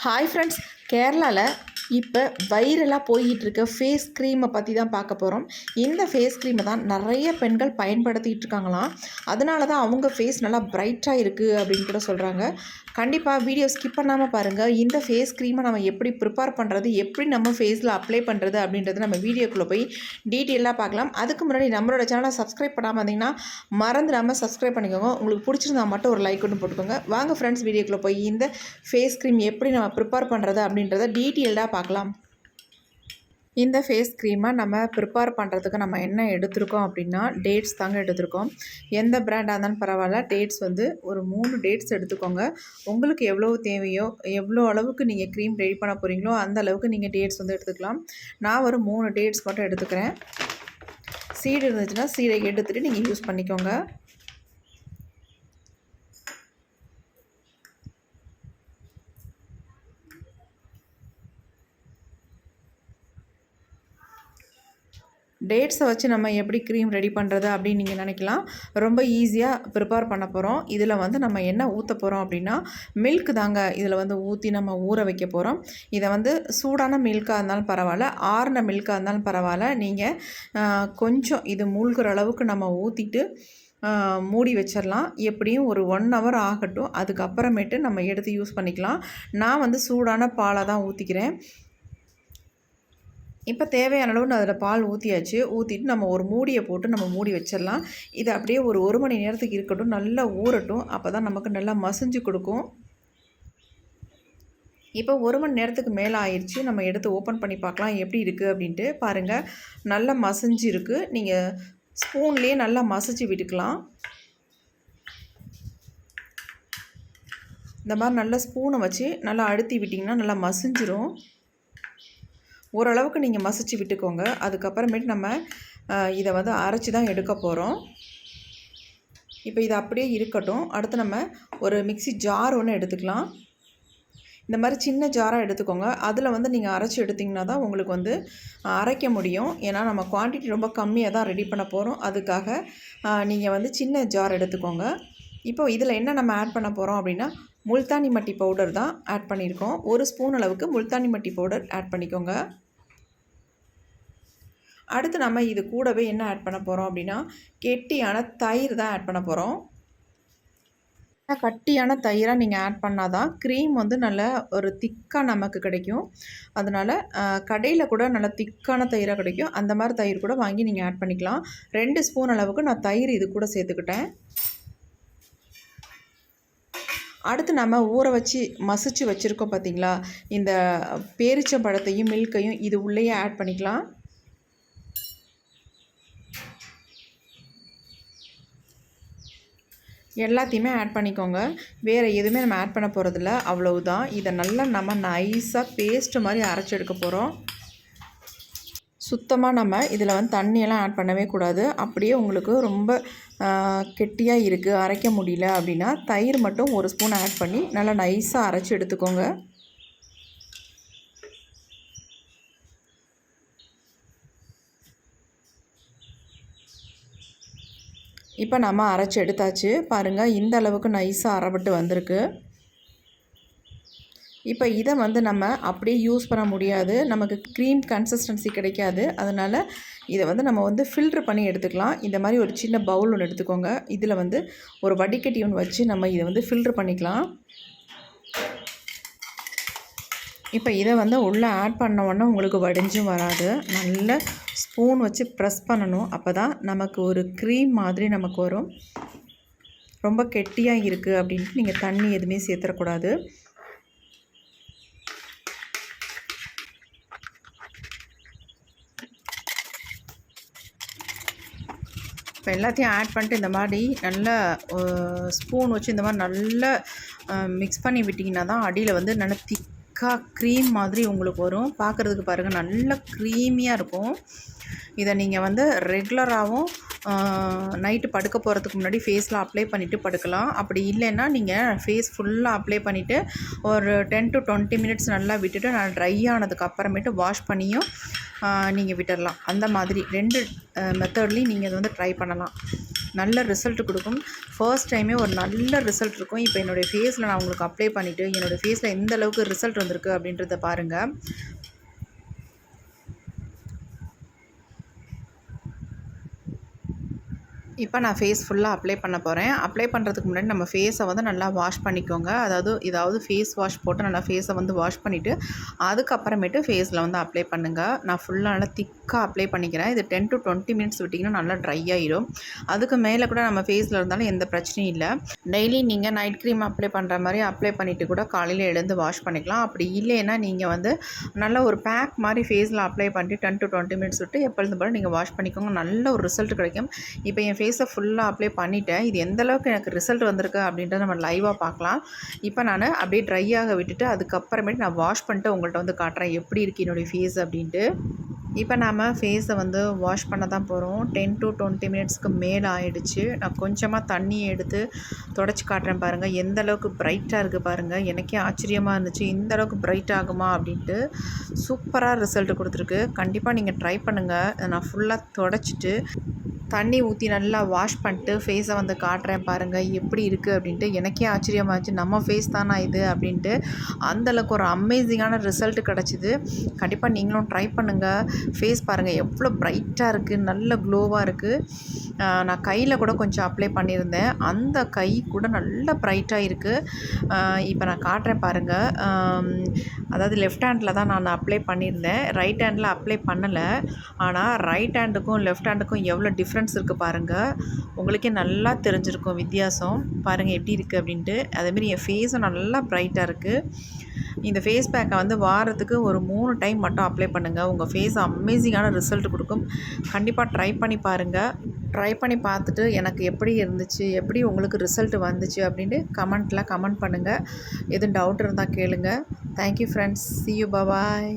Hi friends கேரளாவில் இப்போ வைரலாக போய்கிட்டு இருக்க ஃபேஸ் க்ரீமை பற்றி தான் பார்க்க போகிறோம் இந்த ஃபேஸ் க்ரீமை தான் நிறைய பெண்கள் பயன்படுத்திகிட்டு இருக்காங்களாம். அதனால தான் அவங்க ஃபேஸ் நல்லா பிரைட்டாக இருக்குது அப்படின்னு கூட சொல்கிறாங்க கண்டிப்பாக வீடியோ ஸ்கிப் பண்ணாமல் பாருங்கள் இந்த ஃபேஸ் க்ரீமை நம்ம எப்படி ப்ரிப்பேர் பண்ணுறது எப்படி நம்ம ஃபேஸில் அப்ளை பண்ணுறது அப்படின்றது நம்ம வீடியோக்குள்ளே போய் டீட்டெயிலாக பார்க்கலாம். அதுக்கு முன்னாடி நம்மளோட சேனலை சப்ஸ்கிரைப் பண்ணாமல் இருந்தீங்கன்னா மறந்துடாமல் சப்ஸ்கிரைப் பண்ணிக்கோங்க. உங்களுக்கு பிடிச்சிருந்தா மட்டும் ஒரு லைக் ஒன்று போட்டுக்கோங்க. வாங்க ஃப்ரெண்ட்ஸ் வீடியோக்குள்ளே போய் இந்த ஃபேஸ் க்ரீம் எப்படி நம்ம ப்ரிப்பேர் பண்ணுறது அப்படின்றத டீட்டெயில்டாக பார்க்கலாம். இந்த ஃபேஸ் க்ரீமை நம்ம ப்ரிப்பேர் பண்ணுறதுக்கு நம்ம என்ன எடுத்திருக்கோம் அப்படின்னா டேட்ஸ் தாங்க எடுத்திருக்கோம். எந்த பிராண்டாக இருந்தாலும் பரவாயில்ல டேட்ஸ் வந்து ஒரு மூணு டேட்ஸ் எடுத்துக்கோங்க. உங்களுக்கு எவ்வளோ தேவையோ எவ்வளோ அளவுக்கு நீங்கள் க்ரீம் ரெடி பண்ண போகிறீங்களோ அந்த அளவுக்கு நீங்கள் டேட்ஸ் வந்து எடுத்துக்கலாம். நான் ஒரு மூணு டேட்ஸ் மட்டும் எடுத்துக்கிறேன். சீடு இருந்துச்சுன்னா சீடை எடுத்துகிட்டு நீங்கள் யூஸ் பண்ணிக்கோங்க. டேட்ஸை வச்சு நம்ம எப்படி க்ரீம் ரெடி பண்ணுறது அப்படின்னு நீங்கள் நினைக்கலாம். ரொம்ப ஈஸியாக ப்ரிப்பேர் பண்ண போகிறோம் இதில் வந்து நம்ம என்ன ஊற்ற போகிறோம் அப்படின்னா மில்க் தாங்க இதில் வந்து ஊற்றி நம்ம ஊற வைக்க போகிறோம் இதை வந்து சூடான மில்காக இருந்தாலும் பரவாயில்ல ஆறின மில்காக இருந்தாலும் பரவாயில்ல. நீங்கள் கொஞ்சம் இது மூழ்கிற அளவுக்கு நம்ம ஊற்றிட்டு மூடி வச்சிடலாம் எப்படியும் ஒரு ஒன் ஹவர் ஆகட்டும். அதுக்கப்புறமேட்டு நம்ம எடுத்து யூஸ் பண்ணிக்கலாம். நான் வந்து சூடான பாலை தான் ஊற்றிக்கிறேன் இப்போ தேவையான அளவு நான் அதில் பால் ஊற்றியாச்சு ஊற்றிட்டு நம்ம ஒரு மூடியை போட்டு நம்ம மூடி வச்சிடலாம். இது அப்படியே ஒரு ஒரு மணி நேரத்துக்கு இருக்கட்டும். நல்லா ஊறட்டும். அப்போ தான் நமக்கு நல்லா மசிஞ்சு கொடுக்கும். இப்போ ஒரு மணி நேரத்துக்கு மேலே ஆயிடுச்சு நம்ம எடுத்து ஓப்பன் பண்ணி பார்க்கலாம். எப்படி இருக்குது அப்படின்ட்டு. பாருங்கள் நல்லா மசிஞ்சு இருக்குது நீங்கள் ஸ்பூன்லேயே நல்லா மசிச்சு விட்டுக்கலாம். இந்த மாதிரி நல்லா ஸ்பூனை வச்சு நல்லா அழுத்தி விட்டிங்கன்னா நல்லா மசிஞ்சிரும். ஓரளவுக்கு நீங்கள் மசிச்சு விட்டுக்கோங்க. அதுக்கப்புறமேட்டு நம்ம இதை வந்து அரைச்சி தான் எடுக்க போகிறோம் இப்போ இது அப்படியே இருக்கட்டும். அடுத்து நம்ம ஒரு மிக்சி ஜார் ஒன்று எடுத்துக்கலாம். இந்த மாதிரி சின்ன ஜாராக எடுத்துக்கோங்க. அதில் வந்து நீங்கள் அரைச்சி எடுத்திங்கன்னா தான் உங்களுக்கு வந்து அரைக்க முடியும். ஏன்னா நம்ம குவான்டிட்டி ரொம்ப கம்மியாக தான் ரெடி பண்ண போகிறோம் அதுக்காக நீங்கள் வந்து சின்ன ஜார் எடுத்துக்கோங்க. இப்போ இதில் என்ன நம்ம ஆட் பண்ண போகிறோம் அப்படின்னா முல்தானி மட்டி பவுடர் தான் ஆட் பண்ணியிருக்கோம். ஒரு ஸ்பூன் அளவுக்கு முல்தானி மட்டி பவுடர் ஆட் பண்ணிக்கோங்க. அடுத்து நம்ம இது கூடவே என்ன ஆட் பண்ண போகிறோம் அப்படின்னா கெட்டியான தயிர் தான் ஆட் பண்ண போகிறோம் கட்டியான தயிராக நீங்கள் ஆட் பண்ணால் தான் க்ரீம் வந்து நல்ல ஒரு திக்காக நமக்கு கிடைக்கும். அதனால் கடையில் கூட நல்ல திக்கான தயிராக கிடைக்கும். அந்த மாதிரி தயிர் கூட வாங்கி நீங்கள் ஆட் பண்ணிக்கலாம். ரெண்டு ஸ்பூன் அளவுக்கு நான் தயிர் இது கூட சேர்த்துக்கிட்டேன். அடுத்து நம்ம ஊற வச்சு மசிச்சு வச்சுருக்கோம் பார்த்தீங்களா? இந்த பேரிச்சம் பழத்தையும் மில்கையும் இது உள்ளேயே ஆட் பண்ணிக்கலாம். எல்லாத்தையுமே ஆட் பண்ணிக்கோங்க. வேறு எதுவுமே நம்ம ஆட் பண்ண போகிறதில்ல அவ்வளவுதான். இதை நல்லா நம்ம நைஸாக பேஸ்ட்டு மாதிரி அரைச்சி எடுக்க போகிறோம் சுத்தமாக நம்ம இதில் வந்து தண்ணியெல்லாம் ஆட் பண்ணவே கூடாது. அப்படியே உங்களுக்கு ரொம்ப கெட்டியாக இருக்குது அரைக்க முடியல அப்படின்னா தயிர் மட்டும் ஒரு ஸ்பூன் ஆட் பண்ணி நல்லா நைஸாக அரைச்சி எடுத்துக்கோங்க. இப்போ நம்ம அரைச்சி எடுத்தாச்சு. பாருங்கள் இந்த அளவுக்கு நைஸாக அரைபட்டு வந்திருக்கு. இப்போ இதை வந்து நம்ம அப்படியே யூஸ் பண்ண முடியாது. நமக்கு க்ரீம் கன்சிஸ்டன்சி கிடைக்காது. அதனால் இதை வந்து நம்ம வந்து ஃபில்ட்ரு பண்ணி எடுத்துக்கலாம். இந்த மாதிரி ஒரு சின்ன பவுல் ஒன்று எடுத்துக்கோங்க. இதில் வந்து ஒரு வடிகட்டி ஒன்று வச்சு நம்ம இதை வந்து ஃபில்ட்ரு பண்ணிக்கலாம். இப்போ இதை வந்து உள்ளே ஆட் பண்ண உடனே உங்களுக்கு வடிஞ்சும் வராது. நல்ல ஸ்பூன் வச்சு ப்ரெஸ் பண்ணணும். அப்போ தான் நமக்கு ஒரு க்ரீம் மாதிரி நமக்கு வரும். ரொம்ப கெட்டியாக இருக்குது அப்படின்ட்டு நீங்கள் தண்ணி எதுவுமே சேர்த்துடக்கூடாது. இப்போ எல்லாத்தையும் ஆட் பண்ணிட்டு இந்த மாதிரி நல்லா ஸ்பூன் வச்சு இந்த மாதிரி நல்லா மிக்ஸ் பண்ணி விட்டிங்கன்னா தான் அடியில் வந்து நல்லா திக்காக க்ரீம் மாதிரி உங்களுக்கு வரும். பார்க்குறதுக்கு பாருங்கள் நல்லா க்ரீமியாக இருக்கும். இதை நீங்கள் வந்து ரெகுலராகவும் நைட்டு படுக்க போகிறதுக்கு முன்னாடி ஃபேஸில் அப்ளை பண்ணிவிட்டு படுக்கலாம். அப்படி இல்லைன்னா நீங்கள் ஃபேஸ் ஃபுல்லாக அப்ளை பண்ணிவிட்டு ஒரு டென் டு டுவெண்ட்டி மினிட்ஸ் நல்லா விட்டுட்டு நான் ட்ரை ஆனதுக்கு அப்புறமேட்டு வாஷ் பண்ணியும் நீங்கள் விட்டுடலாம் அந்த மாதிரி ரெண்டு மெத்தட்லேயும் நீங்கள் இதை வந்து ட்ரை பண்ணலாம். நல்ல ரிசல்ட் கொடுக்கும். ஃபர்ஸ்ட் டைமே ஒரு நல்ல ரிசல்ட் இருக்கும். இப்போ என்னுடைய ஃபேஸில் நான் உங்களுக்கு அப்ளை பண்ணிவிட்டு என்னோடய ஃபேஸில் எந்த அளவுக்கு ரிசல்ட் வந்திருக்கு அப்படின்றத பாருங்கள் இப்போ நான் ஃபேஸ் ஃபுல்லாக அப்ளை பண்ண போகிறேன் அப்ளை பண்ணுறதுக்கு முன்னாடி நம்ம ஃபேஸை வந்து நல்லா வாஷ் பண்ணிக்கோங்க. அதாவது இதாவது ஃபேஸ் வாஷ் போட்டு நல்லா ஃபேஸை வந்து வாஷ் பண்ணிவிட்டு அதுக்கப்புறமேட்டு ஃபேஸில் வந்து அப்ளை பண்ணுங்கள் நான் ஃபுல்லாக நல்லா திக்காக அப்ளை பண்ணிக்கிறேன். இது டென் டு டுவெண்ட்டி மினிட்ஸ் விட்டிங்கன்னா நல்லா ட்ரை ஆகிடும் அதுக்கு மேலே கூட நம்ம ஃபேஸில் இருந்தாலும் எந்த பிரச்சனையும் இல்லை. டெய்லி நீங்கள் நைட் க்ரீம் அப்ளை பண்ணுற மாதிரி அப்ளை பண்ணிவிட்டு கூட காலையில் எழுந்து வாஷ் பண்ணிக்கலாம். அப்படி இல்லைன்னா நீங்கள் வந்து நல்ல ஒரு பேக் மாதிரி ஃபேஸில் அப்ளை பண்ணிட்டு டென் டு டுவெண்ட்டி மினிட்ஸ் விட்டு எப்பொழுது போல நீங்கள் வாஷ் பண்ணிக்கோங்க. நல்ல ஒரு ரிசல்ட் கிடைக்கும். இப்போ என் ஃபேஸ் ஃபுல்லாக அப்ளை பண்ணிட்டேன். இது எந்தளவுக்கு எனக்கு ரிசல்ட் வந்திருக்கு அப்படின்றத நம்ம லைவாக பார்க்கலாம். இப்போ நான் அப்படியே ட்ரை ஆக விட்டுட்டு அதுக்கப்புறமேட்டு நான் வாஷ் பண்ணிட்டு உங்கள்கிட்ட வந்து காட்டுறேன். எப்படி இருக்குது என்னுடைய ஃபேஸ் அப்படின்ட்டு. இப்போ நாம் ஃபேஸை வந்து வாஷ் பண்ண தான் போகிறோம் டென் டு டுவெண்ட்டி மினிட்ஸ்க்கு மேலே ஆகிடுச்சு நான் கொஞ்சமாக தண்ணி எடுத்து தொடச்சி காட்டுறேன் பாருங்கள் எந்த அளவுக்கு பிரைட்டாக இருக்குது பாருங்கள் எனக்கே ஆச்சரியமாக இருந்துச்சு. இந்த அளவுக்கு பிரைட் ஆகுமா அப்படின்ட்டு சூப்பராக ரிசல்ட் கொடுத்துருக்கு. கண்டிப்பாக நீங்கள் ட்ரை பண்ணுங்கள் நான் ஃபுல்லாக தொடச்சிட்டு தண்ணி ஊற்றி நல்லா வாஷ் பண்ணிட்டு ஃபேஸை வந்து காட்டுறேன் பாருங்கள் எப்படி இருக்குது அப்படின்ட்டு எனக்கே ஆச்சரியமாச்சு நம்ம ஃபேஸ் தானா இது அப்படின்ட்டு. அந்தளவுக்கு ஒரு அமேசிங்கான ரிசல்ட் கிடச்சிது. கண்டிப்பாக நீங்களும் ட்ரை பண்ணுங்கள் ஃபேஸ் பாருங்கள் எவ்வளோ ப்ரைட்டாக இருக்குது நல்ல க்ளோவாக இருக்குது நான் கையில் கூட கொஞ்சம் அப்ளை பண்ணியிருந்தேன். அந்த கை கூட நல்ல ப்ரைட்டாக இருக்குது இப்போ நான் காட்டுறேன் பாருங்கள் அதாவது லெஃப்ட் ஹேண்டில் தான் நான் அப்ளை பண்ணியிருந்தேன். ரைட் ஹேண்டில் அப்ளை பண்ணலை. ஆனால் ரைட் ஹேண்டுக்கும் லெஃப்ட் ஹேண்டுக்கும் எவ்வளோ டிஃப்ரெண்ட் டிஃப்ரென்ஸ் இருக்குது பாருங்கள் உங்களுக்கே நல்லா தெரிஞ்சிருக்கும் வித்தியாசம். பாருங்கள் எப்படி இருக்குது அப்படின்ட்டு. அதேமாரி என் ஃபேஸும் நல்லா ப்ரைட்டாக இருக்குது இந்த ஃபேஸ் பேக்கை வந்து வாரத்துக்கு ஒரு மூணு டைம் மட்டும் அப்ளை பண்ணுங்கள் உங்கள் ஃபேஸ் அமேசிங்கான ரிசல்ட் கொடுக்கும். கண்டிப்பாக ட்ரை பண்ணி பாருங்கள் ட்ரை பண்ணி பார்த்துட்டு எனக்கு எப்படி இருந்துச்சு எப்படி உங்களுக்கு ரிசல்ட் வந்துச்சு அப்படின்ட்டு கமெண்ட்டில் கமெண்ட் பண்ணுங்கள் எதுவும் டவுட் இருந்தால் கேளுங்கள் thank you friends see you bye bye